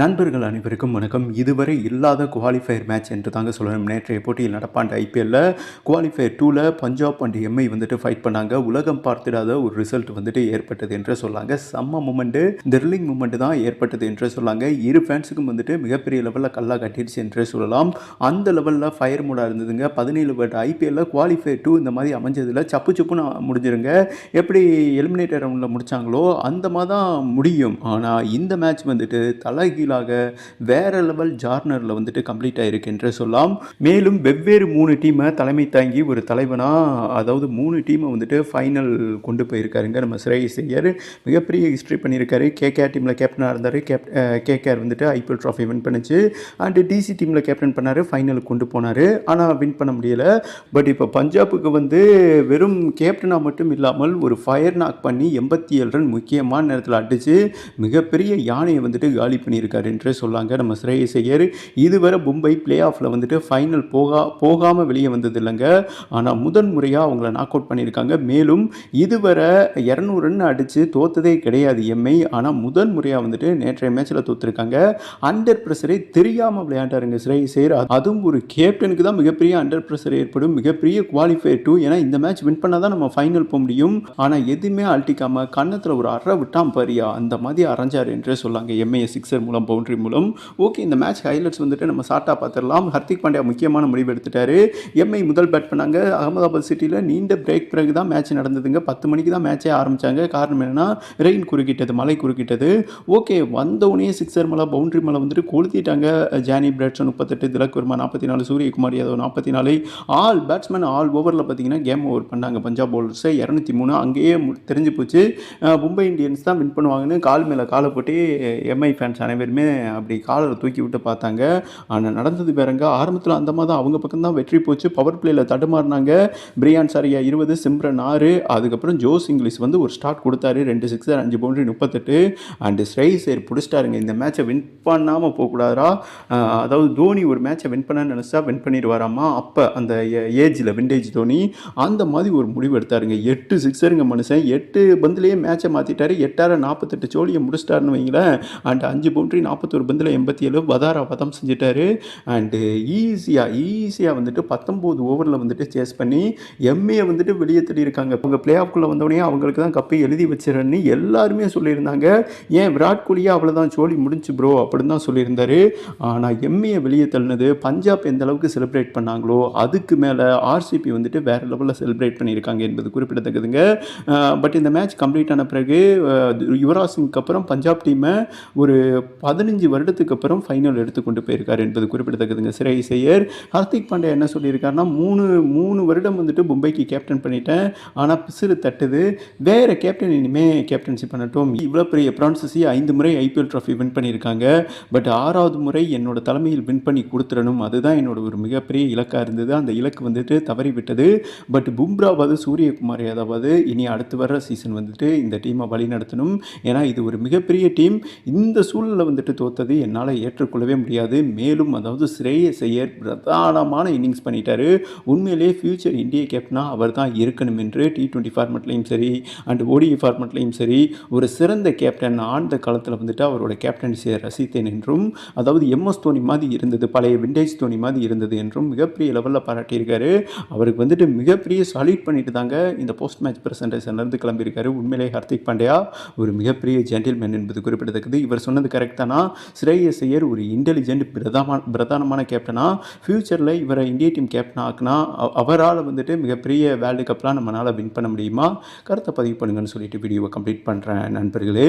நண்பர்கள் அனைவருக்கும் வணக்கம். இதுவரை இல்லாத குவாலிஃபயர் மேட்ச் என்று தாங்க சொல்லணும். நேற்றைய போட்டியில் நடப்பாண்ட ஐபிஎல்ல குவாலிஃபயர் டூவில் பஞ்சாப் அண்ட் எம்ஐ வந்துட்டு ஃபைட் பண்ணாங்க. உலகம் பார்த்திடாத ஒரு ரிசல்ட் வந்துட்டு ஏற்பட்டது என்று சொல்லாங்க. செம்ம மூமெண்ட்டு த்ரில்லிங் மூமெண்ட் தான் ஏற்பட்டது என்று சொல்லாங்க. இரு ஃபேன்ஸுக்கும் வந்துட்டு மிகப்பெரிய லெவலில் கல்லா கட்டிடுச்சு என்று சொல்லலாம். அந்த லெவலில் ஃபயர் மூடாக இருந்ததுங்க. பதினேழு பட் ஐபிஎல்ல குவாலிஃபயர் டூ இந்த மாதிரி அமைஞ்சதில் சப்பு சப்புன்னு முடிஞ்சிருங்க. எப்படி எலிமினேட்டர் ரவுண்டில் முடித்தாங்களோ அந்த மாதிரி தான் முடியும். ஆனால் இந்த மேட்ச் வந்துட்டு தலைகீழாக வேற லெவல் ஜார்னரில் வந்துட்டு கம்ப்ளீட் ஆயிருக்கு என்று சொல்லலாம். மேலும் வெவ்வேறு மூணு டீமை தலைமை தாங்கி ஒரு தலைவனாக அதாவது மூணு டீமை வந்துட்டு ஃபைனல் கொண்டு போயிருக்காருங்க நம்ம ஸ்ரேயஸ் ஐயர். மிகப்பெரிய ஹிஸ்ட்ரி பண்ணியிருக்காரு. கேகேஆர் டீமில் கேப்டனாக இருந்தார். கேப் கேகேஆர் வந்துட்டு ஐபிஎல் ட்ராஃபி வின் பண்ணுச்சு. அண்டு டிசி டீமில் கேப்டன் பண்ணார். ஃபைனலுக்கு கொண்டு போனார். ஆனால் வின் பண்ண முடியலை. பட் இப்போ பஞ்சாபுக்கு வந்து வெறும் கேப்டனாக மட்டும் இல்லாமல் ஒரு ஃபயர் நாக் பண்ணி எண்பத்தி ஏழு ரன் முக்கியமான நேரத்தில் அடித்து மிகப்பெரிய யானையை வந்துட்டு காலி பண்ணியிருக்காரு. என்றே சொல்லாங்க. நம்ம ஸ்ரேயஸ் ஐயர் இதுவரை மும்பை பிளே ஆஃபில் வந்துட்டு ஃபைனல் போகா போகாமல் வெளியே வந்தது இல்லைங்க ஆனால் முதன் முறையாக அவங்கள நாக் அவுட் பண்ணியிருக்காங்க. மேலும் இதுவரை இரநூறு ரன் அடித்து தோத்ததே கிடையாது எம்ஐ. ஆனால் முதன் முறையாக வந்துட்டு நேற்றைய மேட்ச்சில் தோத்துருக்காங்க. அண்டர் ப்ரெஷரை தெரியாமல் விளையாண்டாருங்க ஸ்ரேயஸ் ஐயர் அதுவும் ஒரு கேப்டனுக்கு தான் மிகப்பெரிய அண்டர் ப்ரெஷர் ஏற்படும். மிகப்பெரிய குவாலிஃபை டூ ஏன்னா இந்த மேட்ச் வின் பண்ணால் தான் நம்ம ஃபைனல் போக முடியும். ஆனால் எதுவுமே அழட்டிக்காமல் கன்னத்தில் ஒரு அறை விட்டான் பாரியா. அந்த மாதிரி அரைஞ்சார் என்றே சொல்லாங்க எம்ஏ சிக்ஸர் மூலம். பவுண்டரி மூலம். ஓகே இந்த மேட்ச் ஹைலைட்ஸ் வந்துட்டு நம்ம ஷார்ட்டாக பார்த்துடலாம். ஹர்திக் பாண்டியா முக்கியமான முடிவு எடுத்துட்டாரு. எம்ஐ முதல் பேட் பண்ணாங்க. அகமதாபாத் சிட்டியில் நீண்ட பிரேக் பிறகு தான் மேட்ச் நடந்ததுங்க. பத்து மணிக்கு தான் மேட்சே ஆரம்பித்தாங்க காரணம் என்னென்னா ரெயின் குறுக்கிட்டது மழை குறுக்கிட்டது. ஓகே வந்தவுடனே சிக்ஸர் மலை பவுண்டரி மலை வந்துட்டு கொளுத்திட்டாங்க. ஜானி பிராட்ஸன் முப்பத்தெட்டு திலக் வர்மா நாற்பத்தி நாலு சூரியகுமார் யாதவ் நாற்பத்தி நாலு ஆல் பேட்ஸ்மேன் ஆல் ஓவரில் பார்த்தீங்கன்னா கேம் ஓவர் பண்ணாங்க. பஞ்சாப் பவுலர்ஸை இரநூத்தி மூணு அங்கேயே தெரிஞ்சு போச்சு. மும்பை இந்தியன்ஸ் தான் வின் பண்ணுவாங்கன்னு கால் மேலே காலை போட்டு எம்ஐ ஃபேன்ஸ் அனைவரும் அப்படி காலரை தூக்கி விட்டு பார்த்தாங்க. ஆனால் நடந்தது வேறங்க. ஆரம்பத்தில் அந்த மாதிரி தான். அவங்க பக்கம் தான் வெற்றி போச்சு. பவர் பிளேயில் தடுமாறினாங்க. பிரியான் சாரியா இருபது சிம்ரன் ஆறு. அதுக்கப்புறம் ஜோஸ் இங்கிலீஷ் வந்து ஒரு ஸ்டார்ட் கொடுத்தாரு. ரெண்டு சிக்ஸர் அஞ்சு பவுண்டரி முப்பத்தெட்டு. அண்டு ஸ்ரேயசேர் பிடிச்சிட்டாருங்க. இந்த மேட்சை வின் பண்ணாமல் போகக்கூடாதா அதாவது தோனி ஒரு மேட்சை வின் பண்ண நினச்சா வின் பண்ணிடுவாராமா? அப்போ அந்த ஏஜில் விண்டேஜ் தோனி. அந்த மாதிரி ஒரு முடிவு எடுத்தாருங்க. எட்டு சிக்ஸருங்க மனுஷன். எட்டு பந்துலேயே மேட்சை மாற்றிட்டாரு எட்டாயிரம் நாற்பத்தெட்டு சோழியை முடிச்சிட்டாருன்னு வைங்களேன். அண்ட் அஞ்சு பவுண்டரி நாற்பத்தொரு பந்தில் எண்பத்தி ஏழு வதாரா வதம் செஞ்சுட்டாரு. அண்டு ஈஸியாக ஈஸியாக வந்துட்டு பத்தொம்போது ஓவரில் வந்துட்டு சேஸ் பண்ணி எம்ஏ வந்துட்டு வெளியே தள்ளியிருக்காங்க அவங்க பிளே ஆஃப்குள்ளே வந்தோடனே அவங்களுக்கு தான் கப்பை எழுதி வச்சிடறேன்னு எல்லாருமே சொல்லியிருந்தாங்க. ஏன் விராட் கோலியே அவ்வளோதான் சோழி முடிஞ்சு ப்ரோ அப்படின்னு தான் சொல்லியிருந்தாரு. ஆனால் எம்ஏ வெளியே தள்ளினது பஞ்சாப் எந்த அளவுக்கு செலிப்ரேட் பண்ணாங்களோ அதுக்கு மேலே ஆர்சிபி வந்துட்டு வேறு லெவலில் செலிப்ரேட் பண்ணியிருக்காங்க என்பது குறிப்பிடத்தக்கதுங்க. பட் இந்த மேட்ச் கம்ப்ளீட் ஆன பிறகு யுவராஜ் சிங்க்கு அப்புறம் பஞ்சாப் டீமை ஒரு பதினஞ்சு வருடத்துக்கு அப்புறம் ஃபைனல் எடுத்து கொண்டு போயிருக்கார் என்பது குறிப்பிடத்தக்கதுங்க. சிறை செய்யர் ஹர்திக் பாண்டியா என்ன சொல்லியிருக்காருன்னா மூணு மூணு வருடம் வந்துட்டு மும்பைக்கு கேப்டன் பண்ணிட்டேன். ஆனால் பிசிறு தட்டுது. வேறு கேப்டன் இனிமே கேப்டன்சி பண்ணட்டும். இவ்வளோ பெரிய பிரான்சஸி ஐந்து முறை ஐபிஎல் ட்ராஃபி வின் பண்ணியிருக்காங்க. பட் ஆறாவது முறை என்னோட தலைமையில் வின் பண்ணி கொடுத்துடணும். அதுதான் என்னோட ஒரு மிகப்பெரிய இலக்காக இருந்தது. அந்த இலக்கு வந்துட்டு தவறிவிட்டது. பட் பும்ராவது சூரியகுமார் யாதவாவது இனி அடுத்து வர்ற சீசன் வந்துட்டு இந்த டீமை வழி நடத்தணும் ஏன்னா இது ஒரு மிகப்பெரிய டீம் இந்த சூழலில் வந்துட்டு தோத்தது என்னால் ஏற்றுக்கொள்ளவே முடியாது. மேலும் அதாவது ஸ்ரேயஸ் ஐயர் பிரதானமான இன்னிங்ஸ் பண்ணிட்டாரு. உண்மையிலேயே ஃபியூச்சர் இந்திய கேப்டனாக அவர் தான் இருக்கணும் என்று டி டுவெண்ட்டி ஃபார்மெட்லையும் சரி அண்ட் ஓடிஐ ஃபார்மெட்லையும் சரி ஒரு சிறந்த கேப்டன் ஆழ்ந்த காலத்தில் வந்துட்டு அவரோட கேப்டன்சியை ரசித்தேன் என்றும் அதாவது எம்எஸ் தோனி மாதிரி இருந்தது பழைய விண்டேஜ் தோனி மாதிரி இருந்தது என்றும் மிகப்பெரிய லெவலில் பாராட்டியிருக்காரு. அவருக்கு வந்துட்டு மிகப்பெரிய சாலிட் பண்ணிட்டு தாங்க இந்த போஸ்ட் மேட்ச் பிரசன்டேஷன்லேருந்து கிளம்பியிருக்காரு. உண்மையிலே ஹர்திக் பாண்டியா ஒரு மிகப்பெரிய ஜென்டில்மேன் என்பது குறிப்பிடத்தக்கது. இவர் சொன்னது கரெக்டாக தானா ஸ்ரேயஸ் ஐயர் ஒரு இன்டெலிஜென்ட் பிரதான பிரதானமான கேப்டனா ஃப்யூச்சரில் இவரை இந்திய டீம் கேப்டன் ஆக்குனா அவரால் வந்துட்டு மிகப்பெரிய வேர்ல்டு கப்லாம் நம்மளால் வின் பண்ண முடியுமா? கருத்தை பதிவு பண்ணுங்கன்னு சொல்லிட்டு வீடியோவை கம்ப்ளீட் பண்ணுறேன் நண்பர்களே.